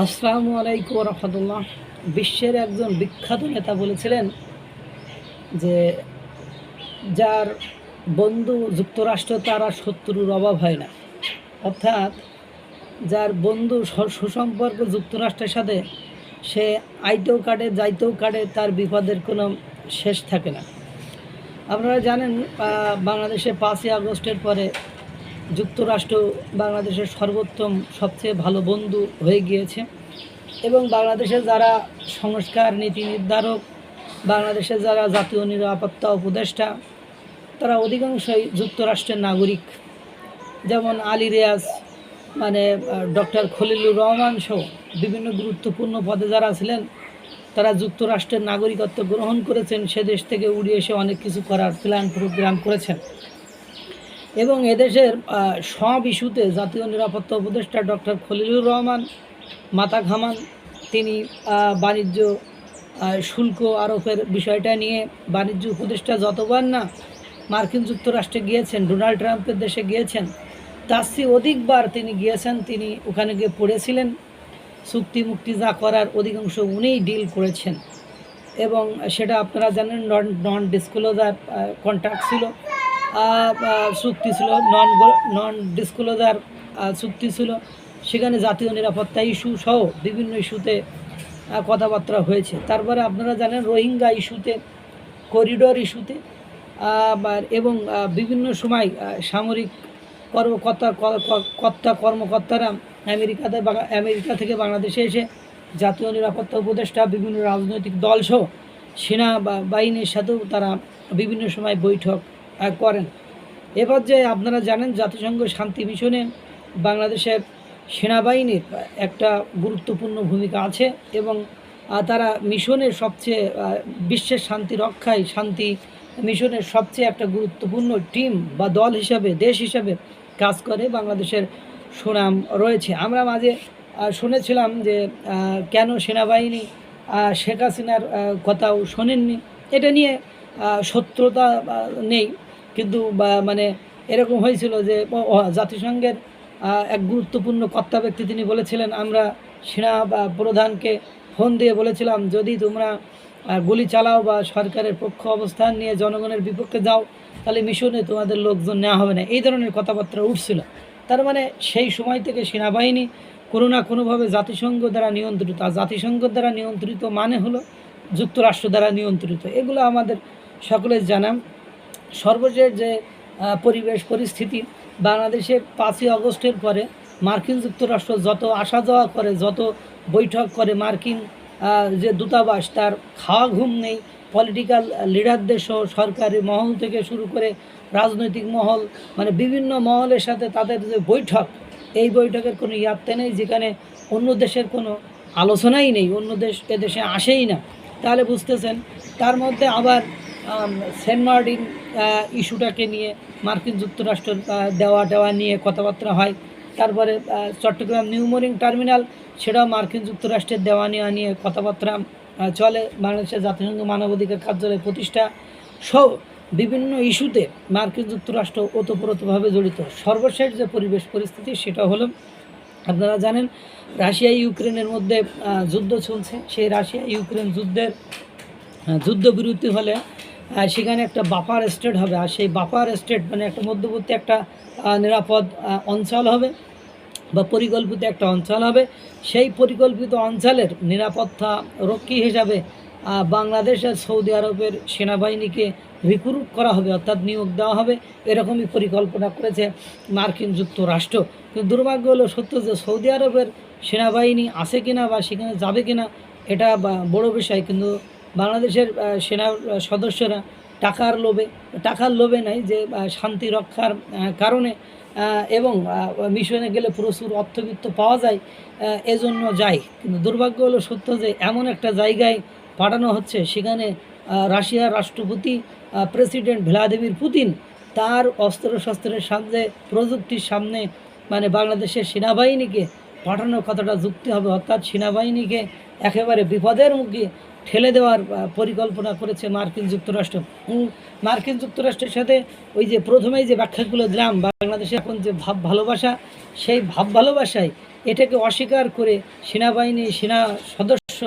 আসসালামু আলাইকুম রহমতুল্লাহ বিশ্বের একজন বিখ্যাত নেতা বলেছিলেন যে, যার বন্ধু যুক্তরাষ্ট্র তারা শত্রুর অভাব হয় না। অর্থাৎ যার বন্ধু সুসম্পর্ক যুক্তরাষ্ট্রের সাথে, সে আইতেও কাটে, যাইতেও কাটে, তার বিপদের কোনো শেষ থাকে না। আপনারা জানেন বাংলাদেশে পাঁচই আগস্টের পরে যুক্তরাষ্ট্র বাংলাদেশের সর্বোত্তম, সবচেয়ে ভালো বন্ধু হয়ে গিয়েছে এবং বাংলাদেশে যারা সংস্কার, নীতি নির্ধারক বাংলাদেশের যারা জাতীয় নিরাপত্তা উপদেষ্টা, তারা অধিকাংশই যুক্তরাষ্ট্রের নাগরিক। যেমন আলী রিয়াজ মানে ডক্টর খলিলুর রহমান সহ বিভিন্ন গুরুত্বপূর্ণ পদে যারা ছিলেন, তারা যুক্তরাষ্ট্রের নাগরিকত্ব গ্রহণ করেছেন। সে দেশ থেকে উড়ে এসে অনেক কিছু করার প্ল্যান প্রোগ্রাম করেছেন। এবং এদেশের সব ইস্যুতে জাতীয় নিরাপত্তা উপদেষ্টা ডক্টর খলিলুর রহমান মাথা ঘামান, তিনি বাণিজ্য শুল্ক আরোপের বিষয়টা নিয়ে বাণিজ্য উপদেষ্টা যতবার না মার্কিন যুক্তরাষ্ট্রে গিয়েছেন, ডোনাল্ড ট্রাম্পের দেশে গিয়েছেন, তার চেয়ে অধিকবার তিনি গিয়েছেন, তিনি ওখানে গিয়ে পড়েছিলেন। চুক্তি মুক্তি যা করার অধিকাংশ উনিই ডিল করেছেন। এবং সেটা আপনারা জানেন, নন নন ডিসক্লোজার কন্ট্রাক্ট ছিল। চুক্তি ছিল নন নন ডিসক্লোজার চুক্তি ছিল। সেখানে জাতীয় নিরাপত্তা ইস্যু সহ বিভিন্ন ইস্যুতে কথাবার্তা হয়েছে। তারপরে আপনারা জানেন রোহিঙ্গা ইস্যুতে করিডোর ইস্যুতে এবং বিভিন্ন সময় সামরিক কর্মকর্তা কর্তা, কর্মকর্তারা আমেরিকাতে আমেরিকা থেকে বাংলাদেশে এসে জাতীয় নিরাপত্তা উপদেষ্টা, বিভিন্ন রাজনৈতিক দলসহ সেনা বাহিনীর সাথেও তারা বিভিন্ন সময় বৈঠক করেন। এ পর্যায়ে আপনারা জানেন জাতিসংঘ শান্তি মিশনে বাংলাদেশের সেনাবাহিনীর একটা গুরুত্বপূর্ণ ভূমিকা আছে এবং তারা মিশনের সবচেয়ে বিশ্বের শান্তি রক্ষায় শান্তি মিশনের সবচেয়ে একটা গুরুত্বপূর্ণ টিম বা দল হিসাবে, দেশ হিসাবে কাজ করে বাংলাদেশের সুনাম রয়েছে। আমরা মাঝে শুনেছিলাম যে কেন সেনাবাহিনী শেখ হাসিনার কথাও শোনেননি। এটা নিয়ে সত্যতা নেই। কিন্তু বা মানে এরকম হয়েছিল যে জাতিসংঘের এক গুরুত্বপূর্ণ কর্তা ব্যক্তি তিনি বলেছিলেন, আমরা সেনা প্রধানকে ফোন দিয়ে বলেছিলাম, যদি তোমরা গুলি চালাও বা সরকারের পক্ষ অবস্থান নিয়ে জনগণের বিপক্ষে যাও, তাহলে মিশনে তোমাদের লোকজন নেওয়া হবে না। এই ধরনের কথাবার্তা উঠছিল। তার মানে সেই সময় থেকে সেনাবাহিনী কোনো না কোনোভাবে জাতিসংঘ দ্বারা নিয়ন্ত্রিত। আর জাতিসংঘ দ্বারা নিয়ন্ত্রিত মানে হলো যুক্তরাষ্ট্র দ্বারা নিয়ন্ত্রিত। এগুলো আমাদের সকলের জানা। সর্বশেষ যে পরিবেশ পরিস্থিতি, বাংলাদেশে পাঁচই অগস্টের পরে মার্কিন যুক্তরাষ্ট্র যত আসা যাওয়া করে, যত বৈঠক করে মার্কিন যে দূতাবাস, তার খাওয়া ঘুম নেই পলিটিক্যাল লিডারদের সহ সরকারি মহল থেকে শুরু করে রাজনৈতিক মহল মানে বিভিন্ন মহলের সাথে তাদের যে বৈঠক, এই বৈঠকের কোনো ইয়াত্তে নেই, যেখানে অন্য দেশের কোনো আলোচনাই নেই, অন্য দেশ এদেশে আসেই না। তাহলে বুঝতেছেন, তার মধ্যে আবার সেন্ট মার্টিন ইস্যুটাকে নিয়ে, মার্কিন যুক্তরাষ্ট্র দেওয়া দেওয়া নিয়ে কথাবার্তা হয়। তারপরে চট্টগ্রাম নিউমোরিং টার্মিনাল, সেটাও মার্কিন যুক্তরাষ্ট্রের দেওয়া নেওয়া নিয়ে কথাবার্তা চলে। বাংলাদেশের জাতিসংঘ মানবাধিকার কার্যালয় প্রতিষ্ঠা। সহ বিভিন্ন ইস্যুতে মার্কিন যুক্তরাষ্ট্র ওতপ্রোতভাবে জড়িত। সর্বশেষ যে পরিবেশ পরিস্থিতি, সেটা হলো, আপনারা জানেন, রাশিয়া, ইউক্রেনের মধ্যে যুদ্ধ চলছে। সেই রাশিয়া ইউক্রেন যুদ্ধের যুদ্ধবিরতি হলে সেখানে একটা বাফার স্টেট হবে। আর সেই বাফার স্টেট মানে একটা মধ্যবর্তী একটা নিরাপদ অঞ্চল হবে বা পরিকল্পিত একটা অঞ্চল হবে। সেই পরিকল্পিত অঞ্চলের নিরাপত্তা রক্ষী হিসাবে বাংলাদেশ আর সৌদি আরবের সেনাবাহিনীকে রিক্রুট করা হবে, অর্থাৎ নিয়োগ দেওয়া হবে। এরকমই পরিকল্পনা করেছে মার্কিন যুক্তরাষ্ট্র। কিন্তু দুর্ভাগ্য হলো সত্য যে সৌদি আরবের সেনাবাহিনী আছে কিনা বা সেখানে যাবে কিনা, এটা বড় বিষয়। কিন্তু বাংলাদেশের সেনা সদস্যরা টাকার লোভে টাকার লোভে নাই যে শান্তি রক্ষার কারণে এবং মিশনে গেলে প্রচুর অর্থবিত্ত পাওয়া যায় এজন্য যায়। কিন্তু দুর্ভাগ্য হলো সত্য যে, এমন একটা জায়গায় পাঠানো হচ্ছে, সেখানে রাশিয়ার রাষ্ট্রপতি প্রেসিডেন্ট ভ্লাদিমির পুতিন তার অস্ত্র শস্ত্রের সামনে, প্রযুক্তির সামনে মানে বাংলাদেশের সেনাবাহিনীকে পাঠানোর কথাটা যুক্তি হবে, অর্থাৎ সেনাবাহিনীকে একেবারে বিপদের মুখে ঠেলে দেওয়ার পরিকল্পনা করেছে মার্কিন যুক্তরাষ্ট্র। মার্কিন যুক্তরাষ্ট্রের সাথে ওই যে প্রথমেই যে ব্যাখ্যাগুলো দিলাম বাংলাদেশে এখন যে ভাব ভালোবাসা, সেই ভাব ভালোবাসায় এটাকে অস্বীকার করে সেনাবাহিনী, সেনা সদস্য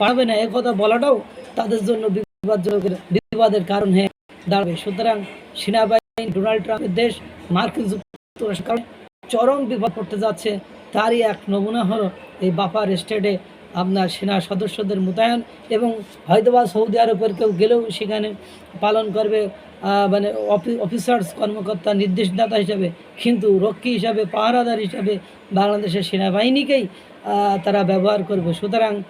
পারবে না। একথা বলাটাও তাদের জন্য বিপজ্জনকের বিবাদের কারণ হয়ে দাঁড়াবে। সুতরাং সেনাবাহিনী ডোনাল্ড ট্রাম্পের দেশ মার্কিন যুক্তরাষ্ট্র চরম বিপদ পড়তে যাচ্ছে। তারই এক নমুনা হলো এই বাপার স্টেটে আপনার সেনা সদস্যদের মোতায়েন এবং হয়তো বা সৌদি আরবের কেউ গেলেও সেখানে পালন করবে মানে অফি- অফিসার্স, কর্মকর্তা, নির্দেশদাতা হিসাবে, কিন্তু রক্ষী হিসাবে, পাহারাদার হিসাবে বাংলাদেশের সেনাবাহিনীকেই তারা ব্যবহার করবে। সুতরাং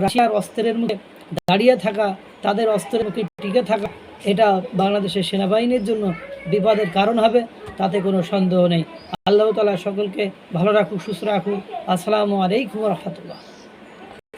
রাশিয়ার অস্ত্রের মুখে দাঁড়িয়ে থাকা, তাদের অস্ত্রের মুখে টিকে থাকা, এটা বাংলাদেশের সেনাবাহিনীর জন্য বিপদের কারণ হবে, তাতে কোনো সন্দেহ নেই। আল্লাহ তালা সকলকে ভালো রাখুক, সুস্থ রাখুক। আসসালামু আলাইকুম রহমতুল্লাহ।